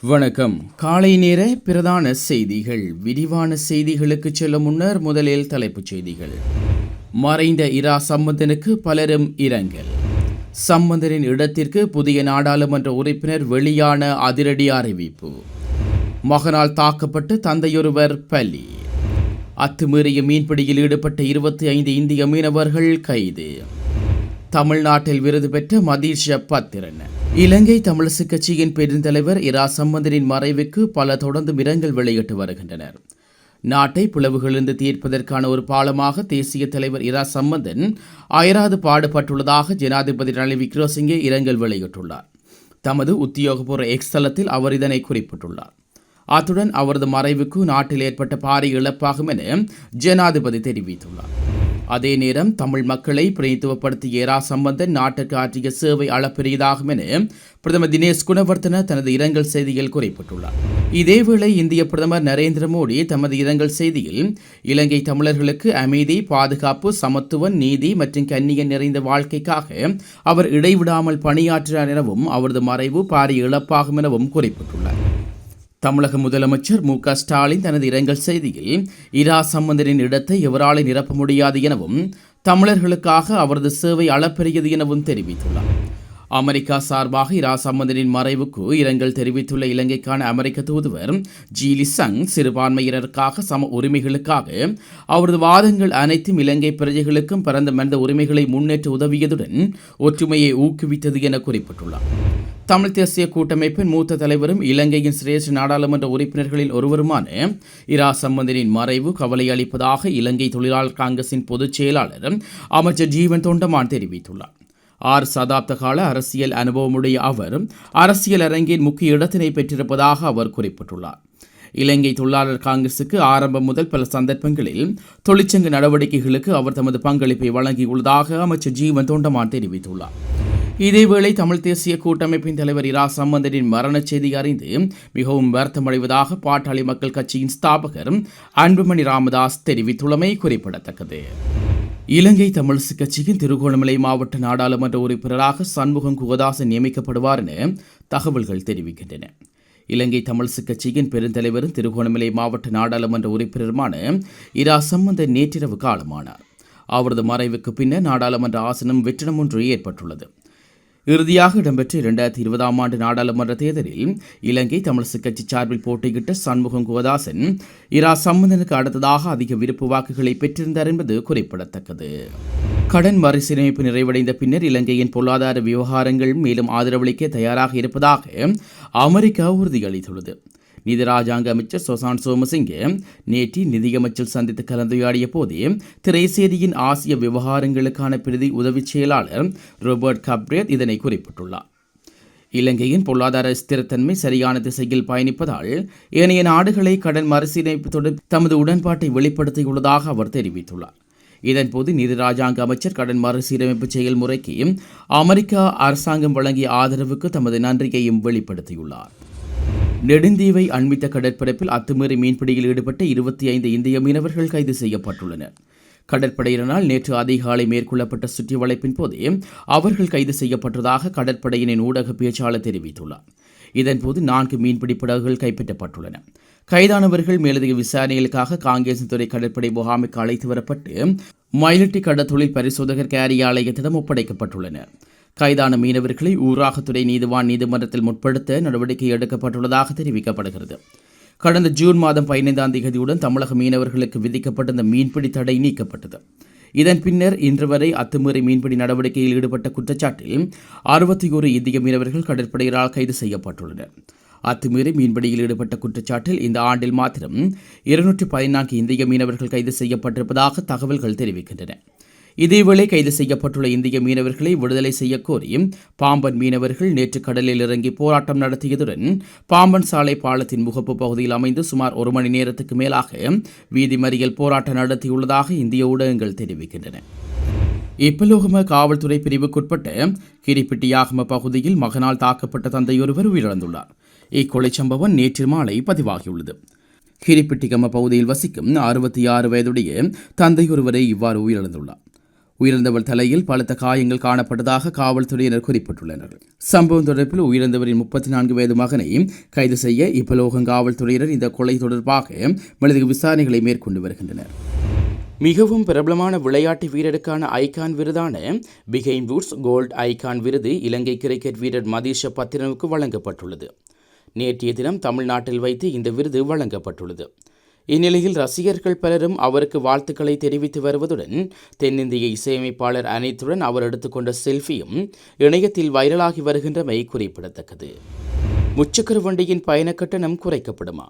வணக்கம். காலை நேர பிரதான செய்திகள். விரிவான செய்திகளுக்கு செல்லும் முன்னர் முதலில் தலைப்புச் செய்திகள். மறைந்த இரா சம்பந்தனுக்கு பலரும் இரங்கல். சம்பந்தனின் இடத்திற்கு புதிய நாடாளுமன்ற உறுப்பினர் வெளியான அதிரடி அறிவிப்பு. மகனால் தாக்கப்பட்டு தந்தையொருவர் பலி. அத்துமீறிய மீன்பிடியில் ஈடுபட்ட இருபத்தி ஐந்து இந்திய மீனவர்கள் கைது. தமிழ்நாட்டில் விருது பெற்ற மதீஷ பத்திரன். இலங்கை தமிழிசு கட்சியின் பெருந்தலைவர் இரா சம்பந்தனின் மறைவுக்கு பல தொடர்ந்து இரங்கல் வெளியிட்டு வருகின்றனர். நாட்டை பிளவுகளிலிருந்து தீர்ப்பதற்கான ஒரு பாலமாக தேசிய தலைவர் இரா சம்பந்தன் அயராது பாடுபட்டுள்ளதாக ஜனாதிபதி ரணில் விக்ரமசிங்கே இரங்கல் வெளியிட்டுள்ளார். தமது உத்தியோகபூர்வ எக்ஸ் தளத்தில் அவர் இதனை குறிப்பிட்டுள்ளார். அத்துடன் அவரது மறைவுக்கு நாட்டில் ஏற்பட்ட பாரிய இழப்பாகும் என ஜனாதிபதி தெரிவித்துள்ளார். அதே நேரம் தமிழ் மக்களை பிரதித்துவப்படுத்திய ஏரா சம்பந்தன் நாட்டுக்கு ஆற்றிய சேவை அளப்பெரியதாகும் என பிரதமர் தினேஷ் குணவர்த்தன தனது இரங்கல் செய்தியில் குறிப்பிட்டுள்ளார். இதேவேளை இந்திய பிரதமர் நரேந்திர மோடி தமது இரங்கல் செய்தியில் இலங்கை தமிழர்களுக்கு அமைதி பாதுகாப்பு சமத்துவம் நீதி மற்றும் கண்ணியம் நிறைந்த வாழ்க்கைக்காக அவர் இடைவிடாமல் பணியாற்றினார் எனவும் அவரது மறைவு பாரிய இழப்பாகும் எனவும் குறிப்பிட்டுள்ளார். தமிழக முதலமைச்சர் மு க ஸ்டாலின் தனது இரங்கல் செய்தியில் இரா சம்பந்தரின் இடத்தை எவராலை நிரப்ப முடியாது எனவும் தமிழர்களுக்காக அவரது சேவை அளப்பெரியது எனவும் தெரிவித்துள்ளார். அமெரிக்கா சார்பாக இரா சம்பந்தனின் மறைவுக்கு இரங்கல் தெரிவித்துள்ள இலங்கைக்கான அமெரிக்க தூதுவர் ஜீலி சங் சிறுபான்மையினருக்காக சம உரிமைகளுக்காக அவரது வாதங்கள் அனைத்தும் இலங்கை பிரஜைகளுக்கும் பரந்த மனித உரிமைகளை முன்னேற்ற உதவியதுடன் ஒற்றுமையை ஊக்குவித்தது என குறிப்பிட்டுள்ளார். தமிழ் தேசிய கூட்டமைப்பின் மூத்த தலைவரும் இலங்கையின் சிரேஷ்ட நாடாளுமன்ற உறுப்பினர்களில் ஒருவருமான இரா சம்பந்தனின் மறைவு கவலை அளிப்பதாக இலங்கை தொழிலாளர் காங்கிரசின் பொதுச் செயலாளர் அமைச்சர் ஜீவன் தொண்டமான் தெரிவித்துள்ளார். ஆறு சதாப்த கால அரசியல் அனுபவமுடைய அவர் அரசியல் அரங்கின் முக்கிய இடத்தினை பெற்றிருப்பதாக அவர் குறிப்பிட்டுள்ளார். இலங்கை தொழிலாளர் காங்கிரசுக்கு ஆரம்பம் முதல் பல சந்தர்ப்பங்களில் தொழிற்சங்க நடவடிக்கைகளுக்கு அவர் தமது பங்களிப்பை வழங்கியுள்ளதாக அமைச்சர் ஜீவன் தொண்டமான் தெரிவித்துள்ளார். இதேவேளை தமிழ் தேசிய கூட்டமைப்பின் தலைவர் இரா சம்பந்தனின் மரணச் செய்தி அறிந்து மிகவும் வருத்தமடைவதாக பாட்டாளி மக்கள் கட்சியின் ஸ்தாபகர் அன்புமணி ராமதாஸ் தெரிவித்துள்ளமை குறிப்பிடத்தக்கது. இலங்கை தமிழிசு கட்சியின் திருகோணமலை மாவட்ட நாடாளுமன்ற உறுப்பினராக சண்முகம் குகதாசன் நியமிக்கப்படுவார் என தகவல்கள் தெரிவிக்கின்றன. இலங்கை தமிழிசு கட்சியின் பெருந்தலைவரும் திருகோணமலை மாவட்ட நாடாளுமன்ற உறுப்பினருமான இரா சம்பந்தன் நேற்றிரவு காலமானார். அவரது மறைவுக்கு பின்னர் நாடாளுமன்ற ஆசனம் வெற்றிடம் ஒன்று ஏற்பட்டுள்ளது. இறுதியாக இடம்பெற்ற இரண்டாயிரத்தி இருபதாம் ஆண்டு நாடாளுமன்ற தேர்தலில் இலங்கை தமிழிசு கட்சி சார்பில் போட்டியிட்ட சண்முகம் கோதாசன் இரா சம்பந்தனுக்கு அடுத்ததாக அதிக விருப்பு வாக்குகளை பெற்றிருந்தார் என்பது குறிப்பிடத்தக்கது. கடன் மறுசீரமைப்பு நிறைவடைந்த பின்னர் இலங்கையின் பொருளாதார விவகாரங்கள் மேலும் ஆதரவளிக்க தயாராக இருப்பதாக அமெரிக்கா உறுதியளித்துள்ளது. நிதி ராஜாங்க அமைச்சர் சோசான் சோமசிங்கே நேற்று நிதியமைச்சர் சந்தித்து கலந்துரையாடிய போது திரைசேரியின் ஆசிய விவகாரங்களுக்கான பிரதி உதவி செயலாளர் ரோபர்ட் கப்ரேத் இதனை குறிப்பிட்டுள்ளார். இலங்கையின் பொருளாதார ஸ்திரத்தன்மை சரியான திசையில் பயணிப்பதால் ஏனைய நாடுகளை கடன் மறுசீரமைப்பு தமது உடன்பாட்டை வெளிப்படுத்தியுள்ளதாக அவர் தெரிவித்துள்ளார். இதன்போது நிதி ராஜாங்க அமைச்சர் கடன் மறுசீரமைப்பு செயல்முறைக்கு அமெரிக்கா அரசாங்கம் வழங்கிய ஆதரவுக்கு தமது நன்றியையும் வெளிப்படுத்தியுள்ளார். நெடுந்தீவை அண்மித்த கடற்பரப்பில் அத்துமீறி மீன்பிடியில் ஈடுபட்ட இருபத்தி ஐந்து இந்திய மீனவர்கள் கைது செய்யப்பட்டுள்ளனர். கடற்படையினரால் நேற்று அதிகாலை மேற்கொள்ளப்பட்ட சுற்றி வளைப்பின் போதே அவர்கள் கைது செய்யப்பட்டதாக கடற்படையினின் ஊடக பேச்சாளர் தெரிவித்துள்ளார். இதன்போது நான்கு மீன்பிடி படகுகள் கைப்பற்றப்பட்டுள்ளன. கைதானவர்கள் மேலதிக விசாரணைகளுக்காக காங்கேசன்துறை கடற்படை முகாமுக்கு அழைத்து வரப்பட்டு மயிலட்டி கடற்தொழில் பரிசோதகர் காரியாலயத்திடம் ஒப்படைக்கப்பட்டுள்ளனர். கைதான மீனவர்களை ஊராகத்துறை நீதிவான் நீதிமன்றத்தில் முற்படுத்த நடவடிக்கை எடுக்கப்பட்டுள்ளதாக தெரிவிக்கப்படுகிறது. கடந்த ஜூன் மாதம் பதினைந்தாம் தேதியுடன் தமிழக மீனவர்களுக்கு விதிக்கப்பட்டிருந்த மீன்பிடி தடை நீக்கப்பட்டது. இதன் பின்னர் இன்று வரை அத்துமீறி மீன்பிடி நடவடிக்கையில் ஈடுபட்ட குற்றச்சாட்டில் அறுபத்தி ஒரு இந்திய மீனவர்கள் கடற்படையினரால் கைது செய்யப்பட்டுள்ளனர். அத்துமீறி மீன்பிடியில் ஈடுபட்ட குற்றச்சாட்டில் இந்த ஆண்டில் மாத்திரம் இருநூற்றி பதினான்கு இந்திய மீனவர்கள் கைது செய்யப்பட்டிருப்பதாக தகவல்கள் தெரிவிக்கின்றன. இதேவேளை கைது செய்யப்பட்டுள்ள இந்திய மீனவர்களை விடுதலை செய்யக்கோரி பாம்பன் மீனவர்கள் நேற்று கடலில் இறங்கி போராட்டம் நடத்தியதுடன் பாம்பன் சாலை பாலத்தின் முகப்பு பகுதியில் அமைந்து சுமார் ஒரு மணி நேரத்துக்கு மேலாக வீதி மறியல் போராட்டம் நடத்தியுள்ளதாக இந்திய ஊடகங்கள் தெரிவிக்கின்றன. இப்பலோகம காவல்துறை பிரிவுக்குட்பட்ட கிரிப்பிட்டியாகம பகுதியில் மகனால் தாக்கப்பட்ட தந்தையொருவர் உயிரிழந்துள்ளார். இக்கொலை சம்பவம் நேற்று மாலை பதிவாகியுள்ளது. கிரிப்பிட்டிகம பகுதியில் வசிக்கும் அறுபத்தி ஆறு வயதுடைய தந்தையொருவரை இவ்வாறு உயிரிழந்துள்ளார். உயிரிழந்தவர் தலையில் பலத்த காயங்கள் காணப்பட்டதாக காவல்துறையினர் குறிப்பிட்டுள்ளனர். சம்பவம் தொடர்பில் உயிரிழந்தவரின் முப்பத்தி நான்கு வயது மகனை கைது செய்ய இப்பலோகம் காவல்துறையினர் இந்த கொலை தொடர்பாக மேலதிக விசாரணைகளை மேற்கொண்டு வருகின்றனர். மிகவும் பிரபலமான விளையாட்டு வீரருக்கான ஐகான் விருதான பிகெயின் வூட்ஸ் கோல்ட் ஐகான் விருது இலங்கை கிரிக்கெட் வீரர் மதீஷ பத்திரனுக்கு வழங்கப்பட்டுள்ளது. நேற்றைய தினம் தமிழ்நாட்டில் வைத்து இந்த விருது வழங்கப்பட்டுள்ளது. இந்நிலையில் ரசிகர்கள் பலரும் அவருக்கு வாழ்த்துக்களை தெரிவித்து வருவதுடன் தென்னிந்திய இசையமைப்பாளர் அனைத்துடன் அவர் எடுத்துக்கொண்ட செல்ஃபியும் இணையத்தில் வைரலாகி வருகின்றமை குறிப்பிடத்தக்கது. முச்சக்கர வண்டியின் பயண கட்டணம் குறைக்கப்படுமா?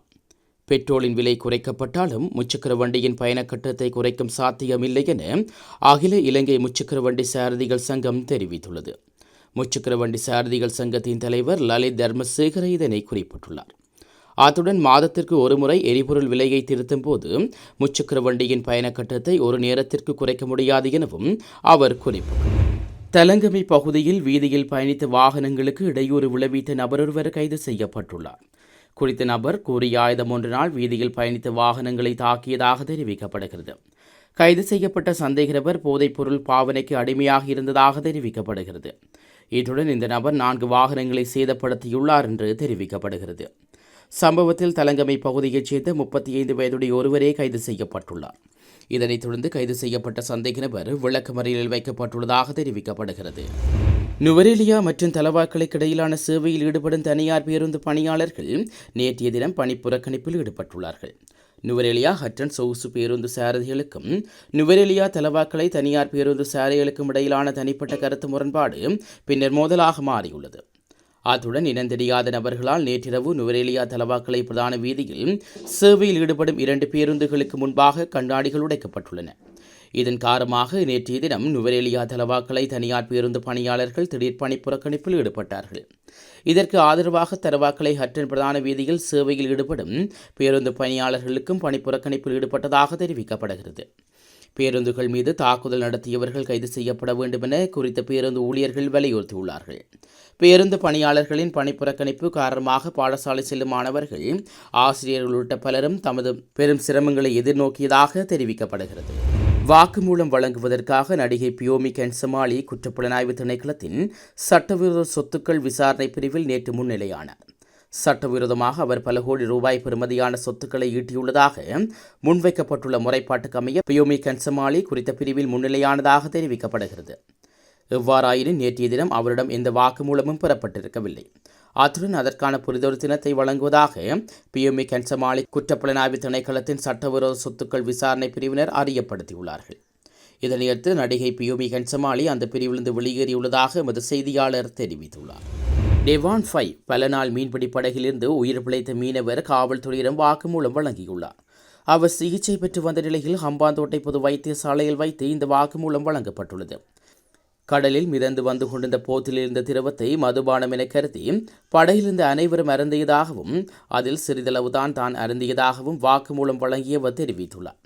பெட்ரோலின் விலை குறைக்கப்பட்டாலும் முச்சக்கர வண்டியின் பயணக்கட்டத்தை குறைக்கும் சாத்தியமில்லை என அகில இலங்கை முச்சக்கர வண்டி சாரதிகள் சங்கம் தெரிவித்துள்ளது. முச்சக்கர வண்டி சாரதிகள் சங்கத்தின் தலைவர் லலித் தர்மசேகர இதனை குறிப்பிட்டுள்ளார். அத்துடன் மாதத்திற்கு ஒருமுறை எரிபொருள் விலையை திருத்தும் போது முச்சக்கர வண்டியின் பயண கட்டத்தை ஒரு நேரத்திற்கு குறைக்க முடியாது எனவும் அவர் குறிப்பிட்டார். தலங்கமை பகுதியில் வீதியில் பயணித்த வாகனங்களுக்கு இடையூறு விளைவித்த நபரொருவர் கைது செய்யப்பட்டுள்ளார். குறித்த நபர் கூறிய ஆயுதம் ஒன்றினால் வீதியில் பயணித்த வாகனங்களை தாக்கியதாக தெரிவிக்கப்படுகிறது. கைது செய்யப்பட்ட சந்தேக நபர் போதைப்பொருள் பாவனைக்கு அடிமையாக இருந்ததாக தெரிவிக்கப்படுகிறது. இத்துடன் இந்த நபர் நான்கு வாகனங்களை சேதப்படுத்தியுள்ளார் என்று தெரிவிக்கப்படுகிறது. சம்பவத்தில் தலங்கமை பகுதியைச் சேர்ந்த முப்பத்தி ஐந்து வயதுடைய ஒருவரே கைது செய்யப்பட்டுள்ளார். இதனைத் தொடர்ந்து கைது செய்யப்பட்ட சந்தேக நபர் விளக்கமறியலில் வைக்கப்பட்டுள்ளதாக தெரிவிக்கப்படுகிறது. நுவரேலியா மற்றும் தலவாக்களுக்கு இடையிலான சேவையில் ஈடுபடும் தனியார் பேருந்து பணியாளர்கள் நேற்றைய தினம் பணி புறக்கணிப்பில் ஈடுபட்டுள்ளார்கள். நுவரேலியா ஹட்டன் சொகுசு பேருந்து சாரதிகளுக்கும் நுவரேலியா தலவாக்களை தனியார் பேருந்து சாரதிகளுக்கும் இடையிலான தனிப்பட்ட கருத்து முரண்பாடு பின்னர் மோதலாக மாறியுள்ளது. அத்துடன் இனந்தெரியாத நபர்களால் நேற்றிரவு நுவரேலியா தலவாக்கலை பிரதான வீதியில் சேவையில் ஈடுபடும் இரண்டு பேருந்துகளுக்கு முன்பாக கண்ணாடிகள் உடைக்கப்பட்டுள்ளன. இதன் காரணமாக நேற்றைய தினம் நுவரேலியா தலவாக்கலை தனியார் பேருந்து பணியாளர்கள் திடீர் பணி புறக்கணிப்பில் ஈடுபட்டார்கள். இதற்கு ஆதரவாக தலவாக்கலை ஹட்டன் பிரதான வீதியில் சேவையில் ஈடுபடும் பேருந்து பணியாளர்களுக்கும் பணி புறக்கணிப்பில் ஈடுபட்டதாக தெரிவிக்கப்படுகிறது. பேருந்துகள் மீது தாக்குதல் நடத்தியவர்கள் கைது செய்யப்பட வேண்டும் என குறித்த பேருந்து ஊழியர்கள் வலியுறுத்தியுள்ளார்கள். பேருந்து பணியாளர்களின் பணிப்புறக்கணிப்பு காரணமாக பாடசாலை செல்லும் மாணவர்கள் ஆசிரியர்கள் உள்ளிட்ட பலரும் தமது பெரும் சிரமங்களை எதிர்நோக்கியதாக தெரிவிக்கப்படுகிறது. வாக்குமூலம் வழங்குவதற்காக நடிகை பியோமி கென்சமாலி குற்றப்புலனாய்வு திணைக்களத்தின் சட்டவிரோத சொத்துக்கள் விசாரணை பிரிவில் நேற்று முன்னிலையானார். சட்டவிரோதமாக அவர் பல கோடி ரூபாய் பெறுமதியான சொத்துக்களை ஈட்டியுள்ளதாக முன்வைக்கப்பட்டுள்ள முறைப்பாட்டுக்கு அமைய பியோமி கன்சமாலி குறித்த பிரிவில் முன்னிலையானதாக தெரிவிக்கப்படுகிறது. எவ்வாறாயினும் நேற்றைய தினம் அவரிடம் எந்த வாக்குமூலமும் பெறப்பட்டிருக்கவில்லை. அத்துடன் அதற்கான புரிதொரு தினத்தை வழங்குவதாக பியோமி கன்சமாலி குற்றப்புலனாய்வு திணைக்களத்தின் சட்டவிரோத சொத்துக்கள் விசாரணை பிரிவினர் அறியப்படுத்தியுள்ளார்கள். இதனையடுத்து நடிகை பியோமி கன்சமாலி அந்த பிரிவிலிருந்து வெளியேறியுள்ளதாக எமது செய்தியாளர் தெரிவித்துள்ளார். டெவான் ஃபை பல நாள் மீன்பிடி படகிலிருந்து உயிர் பிழைத்த மீனவர் காவல்துறையிடம் வாக்குமூலம் வழங்கியுள்ளார். அவர் சிகிச்சை பெற்று வந்த நிலையில் ஹம்பாந்தோட்டை பொது வைத்தியசாலையில் வைத்து இந்த வாக்குமூலம் வழங்கப்பட்டுள்ளது. கடலில் மிதந்து வந்து கொண்டிருந்த போத்தில் இருந்த திரவத்தை மதுபானம் என கருதி படகிலிருந்து அனைவரும் அருந்தியதாகவும் அதில் சிறிதளவுதான் தான் அருந்தியதாகவும் வாக்குமூலம் வழங்கியவர் தெரிவித்துள்ளார்.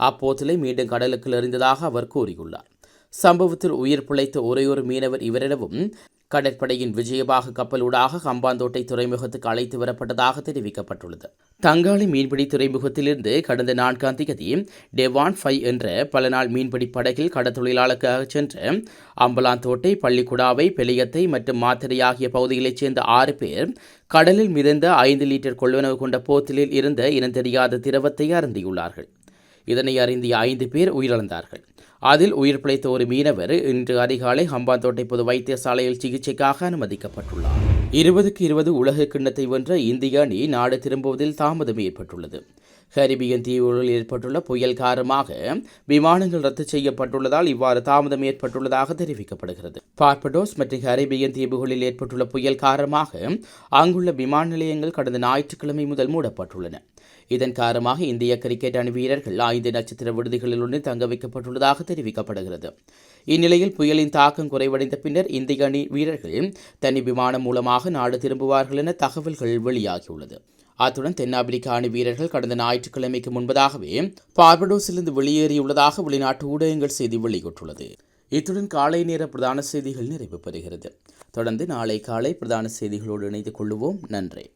அப்போத்திலை மீண்டும் கடலுக்குள் எறிந்ததாக அவர் கூறியுள்ளார். சம்பவத்தில் உயிர் பிழைத்த ஒரே ஒரு மீனவர் இவரிடமும் கடற்படையின் விஜயபாக கப்பலூடாக ஹம்பாந்தோட்டை துறைமுகத்துக்கு அழைத்து வரப்பட்டதாக தெரிவிக்கப்பட்டுள்ளது. தங்காளி மீன்பிடி துறைமுகத்திலிருந்து கடந்த நான்காம் தேதி டெவான் ஃபை என்ற பல நாள் மீன்பிடி படகில் கடற்தொழிலாளருக்காக சென்ற அம்பலாந்தோட்டை பள்ளிக்குடாவை பெலியத்தை மற்றும் மாத்திரை ஆகிய பகுதிகளைச் சேர்ந்த ஆறு பேர் கடலில் மிதந்த ஐந்து லிட்டர் கொள்வனவு கொண்ட போத்திலில் இருந்த இனந்தெரியாத திரவத்தை அருந்தியுள்ளார்கள். இதனை அறிந்திய ஐந்து பேர் உயிரிழந்தார்கள். அதில் உயிர் பிழைத்த ஒரு மீனவர் இன்று அதிகாலை ஹம்பாந்தோட்டை பொது வைத்தியசாலையில் சிகிச்சைக்காக அனுமதிக்கப்பட்டுள்ளார். இருபதுக்கு இருபது உலக கிண்ணத்தை வென்ற இந்திய அணி நாடு திரும்புவதில் தாமதம் ஏற்பட்டுள்ளது. கரிபியன் தீவுகளில் ஏற்பட்டுள்ள புயல் காரணமாக விமானங்கள் ரத்து செய்யப்பட்டுள்ளதால் இவ்வாறு தாமதம் ஏற்பட்டுள்ளதாக தெரிவிக்கப்படுகிறது. பார்படோஸ் மற்றும் கரிபியன் தீவுகளில் ஏற்பட்டுள்ள புயல் காரணமாக அங்குள்ள விமான நிலையங்கள் கடந்த ஞாயிற்றுக்கிழமை முதல் மூடப்பட்டுள்ளன. இதன் காரணமாக இந்திய கிரிக்கெட் அணி வீரர்கள் ஐந்து நட்சத்திர விடுதிகளில் ஒன்று தங்க வைக்கப்பட்டுள்ளதாக தெரிவிக்கப்படுகிறது. இந்நிலையில் புயலின் தாக்கம் குறைவடைந்த பின்னர் இந்திய அணி வீரர்கள் தனி விமானம் மூலமாக நாடு திரும்புவார்கள் என தகவல்கள் வெளியாகியுள்ளது. அத்துடன் தென்னாப்பிரிக்க அணி வீரர்கள் கடந்த ஞாயிற்றுக்கிழமைக்கு முன்பதாகவே பார்படோஸிலிருந்து வெளியேறியுள்ளதாக வெளிநாட்டு ஊடகங்கள் செய்தி வெளியிட்டுள்ளது. இத்துடன் காலை நேர பிரதான செய்திகள் நிறைவு பெறுகிறது. தொடர்ந்து நாளை காலை பிரதான செய்திகளோடு இணைந்து கொள்ளுவோம். நன்றி.